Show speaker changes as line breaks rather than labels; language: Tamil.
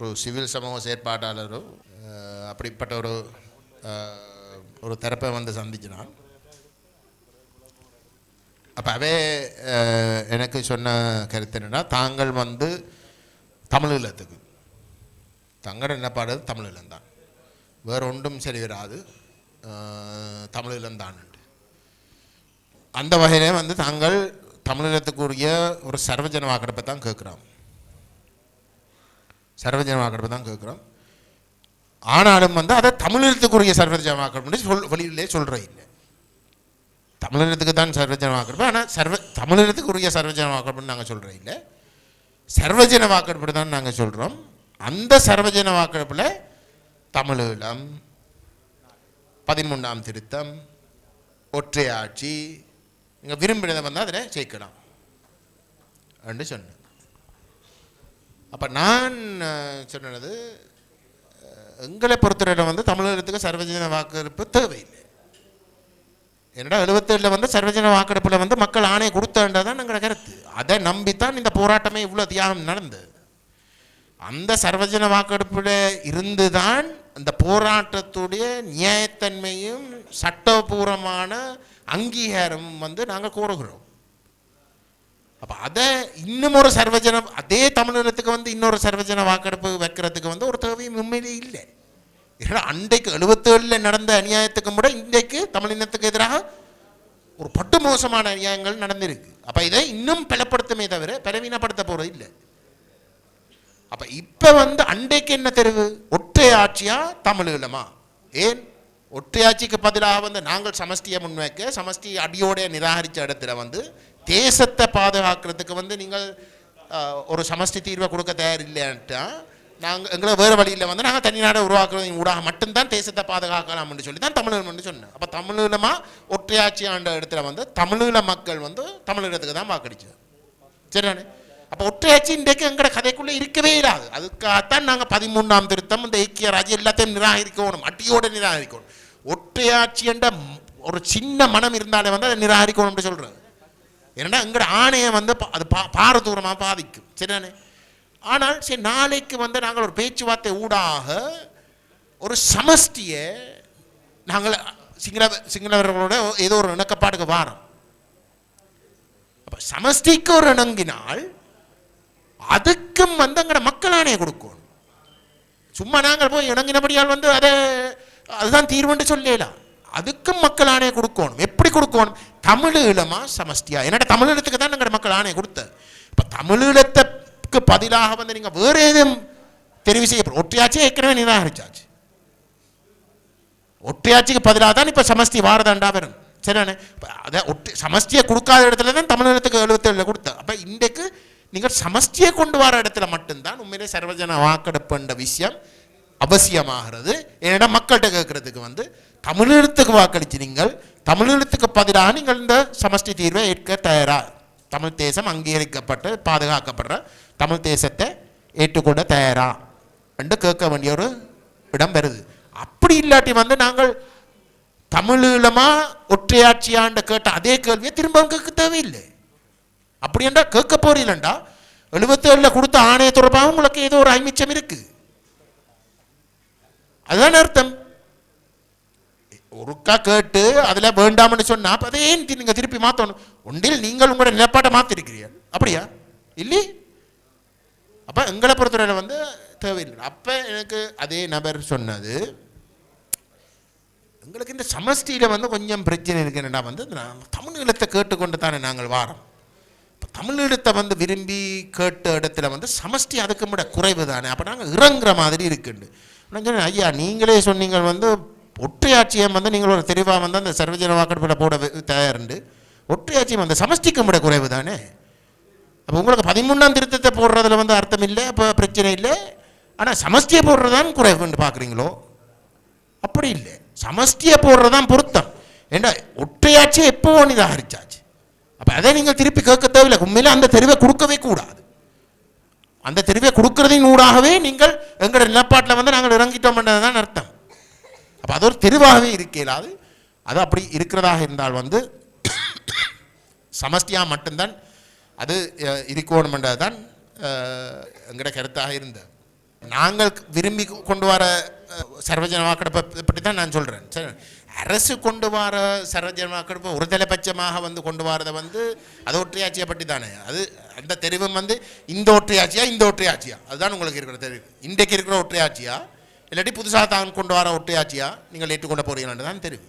ஒரு சிவில் சமூக செயற்பாட்டாளரோ அப்படிப்பட்ட ஒரு ஒரு தரப்பை வந்து சந்திச்சினான் அப்போ அவே எனக்கு சொன்ன கருத்து என்னன்னா தாங்கள் வந்து தமிழீழத்துக்கு என்ன பாடுறது? தமிழ் இல்லந்தான் வேற ஒன்றும் சரி வராது. தமிழ் தமிழீழம் அந்த வகையிலே வந்து தாங்கள் தமிழீழத்துக்குரிய ஒரு சர்வஜன வாக்கெடுப்பை தான் கேட்குறோம் சர்வஜன தான் கேட்குறோம். ஆனாலும் வந்து அதை தமிழீழத்துக்குரிய சர்வஜன சொல் வழியிலே சொல்கிற இல்லை. தமிழீழத்துக்கு தான் சர்வஜன ஆனால் சர்வ தமிழகத்துக்குரிய சர்வஜன நாங்கள் சொல்கிறோம் இல்லை. சர்வஜன வாக்கெடுப்பு தான் நாங்கள் சொல்கிறோம் அந்த சர்வஜன வாக்கெடுப்பில் தமிழீழம் பதிமூன்றாம் திருத்தம் ஒற்றையாட்சி நீங்கள் விரும்பினதை வந்து அதில் சேர்க்கலாம். என்று சொன்னேன். அப்போ நான் சொன்னது எங்களை பொறுத்தவரையில் வந்து தமிழகத்துக்கு சர்வஜன வாக்கெடுப்பு தேவையில்லை. என்னடா எழுபத்தேழில் வந்து சர்வஜன வாக்கெடுப்பில் வந்து மக்கள் ஆணையை கொடுத்ததான் எங்களோட கருத்து. அதை நம்பித்தான் இந்த போராட்டமே இவ்வளோ தியாகம் நடந்தது. அந்த சர்வஜன வாக்கெடுப்பில் இருந்து தான் அந்த போராட்டத்துடைய நியாயத்தன்மையும் சட்டபூர்வமான அங்கீகாரமும் வந்து நாங்கள் கோருகிறோம். அப்போ அதை இன்னும் ஒரு சர்வஜன அதே தமிழகத்துக்கு வந்து இன்னொரு சர்வஜன வாக்கெடுப்பு வைக்கிறதுக்கு வந்து ஒரு தேவையும் உண்மையிலே இல்லை. ஏன்னா அன்றைக்கு எழுபத்தேழில் நடந்த அநியாயத்துக்கும் கூட இன்றைக்கு தமிழினத்துக்கு எதிராக ஒரு பட்டு மோசமான அநியாயங்கள் நடந்திருக்கு. அப்போ இதை இன்னும் பலப்படுத்துமே தவிர பலவீனப்படுத்த போகிறது இல்லை. அப்ப இப்ப வந்து அண்டைக்கு என்ன தெரிவு? ஒற்றை ஆட்சியா தமிழீழமா ஏன்? ஒற்றையாட்சிக்கு பதிலாக வந்து நாங்கள் சமஷ்டியை முன்வைக்க சமஷ்டி அடியோடைய நிராகரித்த இடத்துல வந்து தேசத்தை பாதுகாக்கிறதுக்கு வந்து நீங்கள் ஒரு சமஷ்டி தீர்வை கொடுக்க தயார் இல்லைன்ட்டா நாங்கள் எங்களை வேறு வழியில் வந்து நாங்கள் தனிநாடு உருவாக்குறதின் ஊடாக மட்டும்தான் தேசத்தை பாதுகாக்கலாம்னு சொல்லி தான் தமிழீழம்னு சொன்னேன். அப்போ தமிழீழமாக ஒற்றையாட்சி ஆண்ட இடத்துல வந்து தமிழீழ மக்கள் வந்து தமிழீழத்துக்கு தான் வாக்களிச்சது. சரிதானே? அப்போ ஒற்றையாட்சி இன்றைக்கு எங்களோட கதைக்குள்ளே இருக்கவே இல்லாது. அதுக்காகத்தான் நாங்கள் பதிமூணாம் திருத்தம் இந்த ஐக்கிய ராஜ்யம் எல்லாத்தையும் நிராகரிக்கணும் அட்டியோடு நிராகரிக்கணும். ஒற்றையாட்சி என்ற ஒரு சின்ன மனம் இருந்தாலே வந்து அதை நிராகரிக்கணும்னு சொல்கிறது ஏன்னா எங்களோட ஆணையை வந்து பா- அது பா பாரதூரமாக பாதிக்கும். சரிதானே? ஆனால் சரி நாளைக்கு வந்து நாங்கள் ஒரு பேச்சுவார்த்தை ஊடாக ஒரு சமஷ்டியை நாங்கள் சிங்கள சிங்களவர்களோட ஏதோ ஒரு இணக்கப்பாடுக்கு வாரம். அப்போ சமஷ்டிக்கு ஒரு இணங்கினால் அதுக்கும் வந்து எங்களோட மக்கள் ஆணையை கொடுக்கணும். சும்மா நாங்கள் போய் இணங்கினபடியால் வந்து அதை அதுதான் தீர்வுன்னு சொல்லலாம் அதுக்கும் மக்கள் ஆணையை கொடுக்கணும். எப்படி கொடுக்கணும்? தமிழீழமா சமஸ்தியா என்னடா தமிழீழத்துக்கு தான் எங்கட மக்கள் ஆணையை கொடுத்த இப்போ தமிழீழத்துக்கு பதிலாக வந்து நீங்கள் வேறு எதுவும் தெரிவு செய்ய ஒற்றையாச்சு ஏற்கனவே நிராகரிச்சாச்சு. ஒற்றையாட்சிக்கு பதிலாக தான் இப்போ சமஷ்டி வாரதாண்டா வரும். சரிண்ணே இப்போ அதை ஒற்றை சமஸ்தியை கொடுக்காத இடத்துல தான் தமிழகத்துக்கு எழுபத்தேழில் கொடுத்த அப்போ இன்றைக்கு நீங்கள் சமஷ்டியை கொண்டு வர இடத்துல மட்டும்தான் உண்மையிலே சர்வஜன வாக்கெடுப்புன்ற விஷயம் அவசியமாகிறது. ஏன்னா மக்கள்கிட்ட கேட்கறதுக்கு வந்து தமிழீழத்துக்கு வாக்களிச்சு நீங்கள் தமிழீழத்துக்கு பதிலாக நீங்கள் இந்த சமஷ்டி தீர்வை ஏற்க தயாரா தமிழ் தேசம் அங்கீகரிக்கப்பட்டு பாதுகாக்கப்படுற தமிழ் தேசத்தை ஏற்றுக்கொள்ள தயாரா என்று கேட்க வேண்டிய ஒரு இடம் வருது. அப்படி இல்லாட்டி வந்து நாங்கள் தமிழீழமா ஒற்றையாட்சியாண்ட கேட்ட அதே கேள்வியை திரும்பவும் கேட்க தேவையில்லை. அப்படி என்றா கேட்க போறீங்களா எழுபத்தேழுல கொடுத்த ஆணைய தொடர்பாக உங்களுக்கு ஏதோ ஒரு ஐமிச்சம் இருக்கு. அதுதான் அர்த்தம். ஒருக்கா கேட்டு அதில் வேண்டாம்னு சொன்னால் அப்போ அதே ஏன் திருப்பி மாற்றணும் ஒன்றில் நீங்கள் உங்களோட நிலப்பாட்டை மாற்றிருக்கிறீர்கள் அப்படியா? இல்லை? அப்போ எங்களை பொறுத்தவரையில் வந்து தேவையில்லை. அப்போ எனக்கு அதே நபர் சொன்னது எங்களுக்கு இந்த சமஷ்டியில் வந்து கொஞ்சம் பிரச்சனை இருக்குன்னா வந்து நான் தமிழீழத்தை கேட்டுக்கொண்டு தானே நாங்கள் வாரோம். இப்போ தமிழ் தமிழீழத்தை வந்து விரும்பி கேட்ட இடத்துல வந்து சமஷ்டி அதுக்கு விட குறைவு தானே. அப்போ நாங்கள் இறங்குற மாதிரி இருக்குண்டு. நான் சொன்னேன் ஐயா நீங்களே சொன்னீங்க வந்து ஒற்றையாட்சியம் வந்து நீங்கள் ஒரு தெளிவாக வந்து அந்த சர்வஜன வாக்கெடுப்பில் போட தயாருண்டு. ஒற்றையாட்சியம் அந்த சமஷ்டிக்கும் விட குறைவு தானே? அப்போ உங்களுக்கு பதிமூணாம் திருத்தத்தை போடுறதுல வந்து அர்த்தம் இல்லை அப்போ பிரச்சனை இல்லை. ஆனால் சமஷ்டியை போடுறதான் குறைவுன்னு பார்க்குறீங்களோ அப்படி இல்லை. சமஷ்டியை போடுறதான் பொருத்தம். ஏண்டா ஒற்றையாட்சியை எப்போ நிராகரிச்சாச்சு? அப்போ அதை நீங்கள் திருப்பி கேட்க தேவையில்லை. உண்மையில அந்த தெருவை கொடுக்கவே கூடாது. அந்த தெருவை கொடுக்கறதின் ஊடாகவே நீங்கள் எங்களோட நிலப்பாட்டில் வந்து நாங்கள் இறங்கிட்டோம் தான் அர்த்தம். அப்போ அது ஒரு தெருவாகவே இருக்கலாது அது அப்படி இருக்கிறதாக இருந்தால் வந்து சமஷ்டியாக மட்டும்தான் அது இருக்கணுமென்றது தான் எங்களோட கருத்தாக இருந்தது. நாங்கள் விரும்பி கொண்டு வர சர்வஜன வாக்கெடுப்பை பற்றி தான் நான் சொல்கிறேன் சரி அரசு கொண்டு வர சர்வஜன வாக்கெடுப்பை ஒரு தலைபட்சமாக வந்து கொண்டு வரதை வந்து அது ஒற்றையாட்சியை பற்றி தானே அது அந்த தெரிவும் வந்து இந்த ஒற்றையாட்சியா இந்த ஒற்றையாட்சியா? அதுதான் உங்களுக்கு இருக்கிற தெரிவு. இன்றைக்கு இருக்கிற ஒற்றையாட்சியா? இல்லாட்டி புதுசாக தான் கொண்டு வர ஒற்றையாட்சியா நீங்கள் ஏற்றுக்கொண்டு போகிறீங்களான்னு தான் தெரியும்.